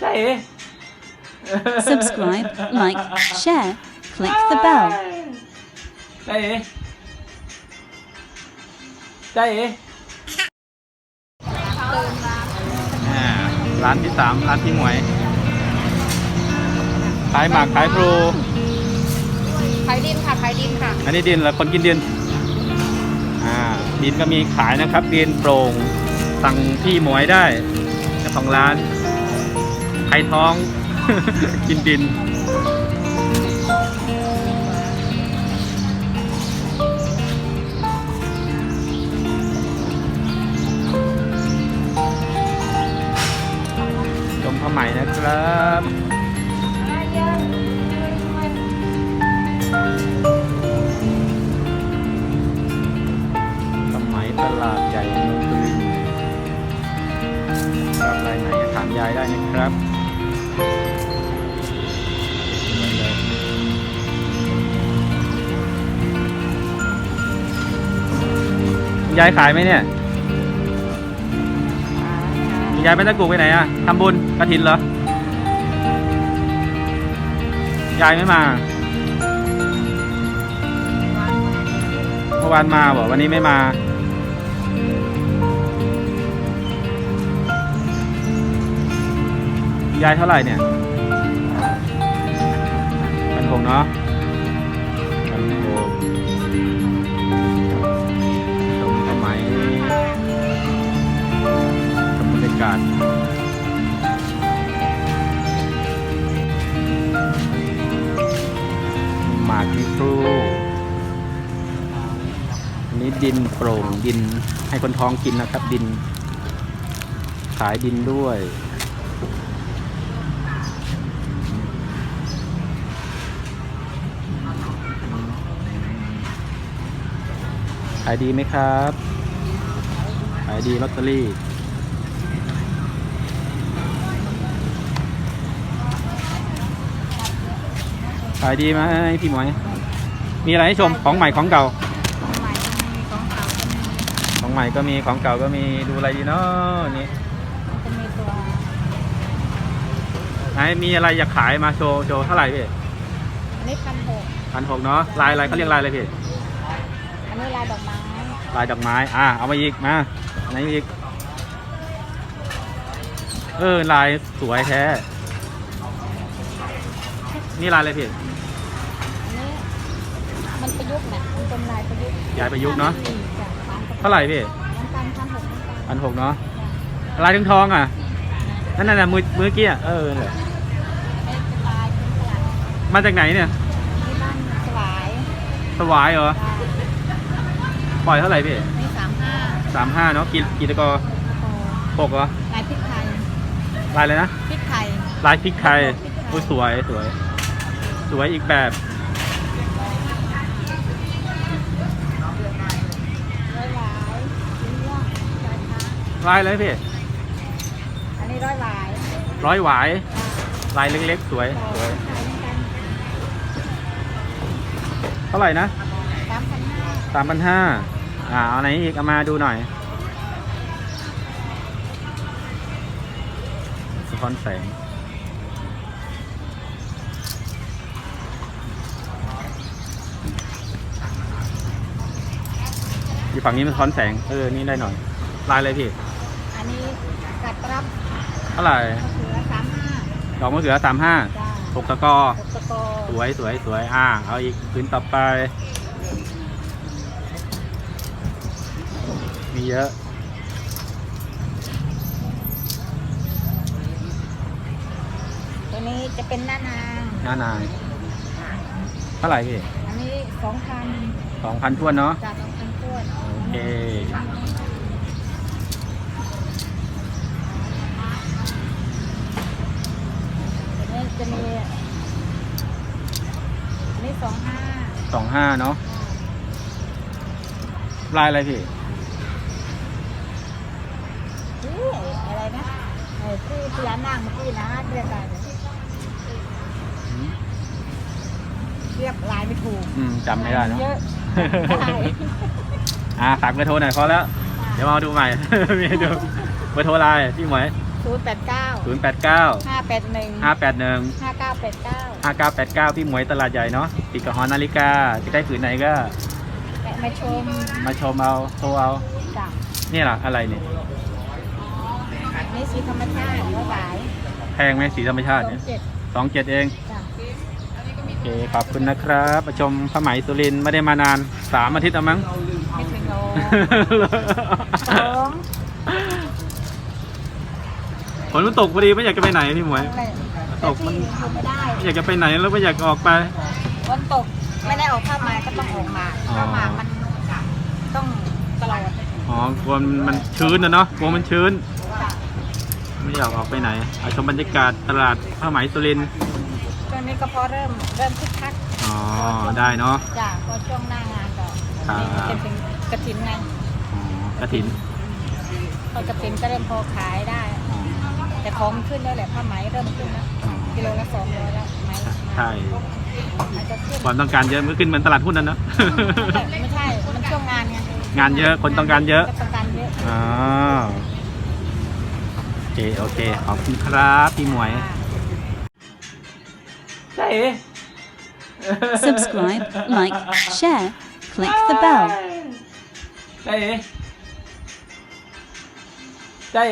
ได้เอ๋ Subscribe, like, share, click the bell. ได้เอ๋ได้เอ๋อ่าร้านที่สามร้านพี่หมวยขายหมากขายพลูขายดินค่ะขายดินค่ะ อันนี้ดินแล้วคนกินดิน อ่า ดินก็มีขายนะครับดินโปร่งสั่งพี่หมวยได้เจ้าของร้าน ใครท้อง กินดิน นะครับนี่เลยยายขายไหมเนี่ยยายไปตะกุกไปไหนอะทำบุญกระถินเหรอยายไม่มาเมื่อวานมาบอกวันนี้ไม่มา ยายเท่าไหร่เนี่ยพันหกเนาะพันหกชมสมัยชมบรรยากาศหมากมีครูอันนี้ดินโปร่งดินให้คนท้องกินนะครับดิน ขายดินด้วย ขายดีไหมครับขายดีลอตเตอรี่ขายดีไหมพี่หมวย มีอะไรให้ชมของใหม่ของเก่า ของใหม่ก็มีของเก่าก็มีดูอะไรดีเนาะนี่จะมีตัวไหนมีอะไรอยากขายมาโชว์โชว์เท่าไหร่พี่อันนี้พันหกพันหกเนาะลายอะไรเขาเรียกลายอะไรพี่อั นนี้ลายดอกไม้ ลายดอกไม้ อะ เอามาอีก มาอันไหนอีก เออ ลายสวยแท้ นี่ลายอะไรพี่ อันนี้มันประยุกต์นะมันเป็นลายประยุกต์ยายประยุกต์เนาะอืมจ้ะสามกับเท่าไหร่พี่น้ำตาลพันหกน้ำตาลพันหกเนาะ ลายทองทองอะ นั่นน่ะมือมือกี้อะ เออนั่นแหละเป็นลายเป็นสลัดมาจากไหนเนี่ย ที่บ้านสวายสวายเหรอจ้ะ ปล่อยเท่าไหร่พี่นี่สามห้าสามห้าเนาะกี่กี่ตะกอโอ้หกเหรอลายพริกไทยลายอะไรนะพริกไทยลายพริกไทยอุ้ยสวยสวย สวยอีกแบบร้อยหวายสีม่วงลายค้าลายอะไรพี่อันนี้ร้อยหวายร้อยหวายลายเล็กๆ สวยต่อสวยพริกไทยเหมือนกันเท่าไหร่นะสามพันห้า สามพันห้าอ่าเอาไหนอีก เอามาดูหน่อยสะท้อนแสงอยู่ฝั่งนี้มันสะท้อนแสง เออ นี่ได้หน่อย ลายอะไรพี่ อันนี้กัดรับเท่าไหร่มะเขือสามห้าดอกมะเขือสามห้าจ้าตกตะกอตกตะกอ สวยสวยสวยอ่า เอาอีกพื้นต่อไป มีเยอะตัวนี้จะเป็นหน้านางหน้านางเท่าไหร่พี่อันนี้สองพันสองพันทวนเนาะจากสองพันต้วนโอเคตัวนี้จะมีอันนี้สองห้าสองห้าเนาะลายอะไรพี่ นี่อะไรนะ ไอ้ที่พญานาคเมื่อกี้นะเรียกอะไรเนี่ยเรียกลายไม่ถูกอืมจำไม่ได้เนาะ เยอะได้อ่าฝากเบอร์โทรหน่อยพอแล้ว เดี๋ยวมาดูใหม่ มีให้ดูเบอร์โทรไลน์พี่หมวยศศูนย์แปดเก้าศูนย์แปดเก้าห้าแปดหนึ่งห้าแปดหนึ่งห้าเก้าแปดเก้าห้าเก้าแปดเก้าพี่หมวยตลาดใหญ่เนาะติดกับหอนาฬิกาจะได้ผืนไหนก็มาชมมาชมเอาโทรเอา จ้ะ นี่ล่ะอะไรเนี่ย นี่สีธรรมชาติเมื่อไหร่แพงไหมสีธรรมชาติสอเนี่งยเจ็ดสองเจ็ดเอง จ้ะโอเคขอบคุณนะครับมาชมผ้าไหมสุรินทร์ไม่ได้มานานสามอาทิตย์แล้วมั้ง ไม่ถึงโลสองฝนมันตกพอดีไม่อยากจะไปไหนพี่หมวย อะไรตกมันที่อยู่ไม่ได้ไม่อยากจะไปไหนแล้วไม่อยากออกไปวันตกไม่ได้ออกผ้าไหมก็ต้องออกมาอ๋อ ผ้าไหมมันต้องตลอดอ๋อกลัวมันมันชื้นนะเนาะกลัวมันชื้นจ้ะ ไม่อยากออกไปไหนเอาชมบรรยากาศตลาดผ้าไหมสุรินทร์ช่วงนี้ก็พอเริ่มเริ่มคึกคักอ๋อได้เนาะจ้ะพอช่วงหน้างานก็ครับนี่จะถึงกระถินไงอ๋อกระถินพอกระถินก็เริ่มพอขายได้อ๋อแต่ของมันขึ้นแล้วแหละผ้าไหมเริ่มขึ้นแล้วอ๋อกิโลละสองร้อยแล้วไหมใช่มันจะขึ้นความต้องการเยอะมันก็ขึ้นเหมือนตลาดหุ้นนั่นเนอะไม่ใช่มันช่วงงานไงงานเยอะคนต้องการเยอะก็ต้องการเยอะอ๋อโอ เค โอเค ขอบคุณครับพี่หมวย อ่า ใช่ Subscribe, like, share, click the bell. ใช่ใช่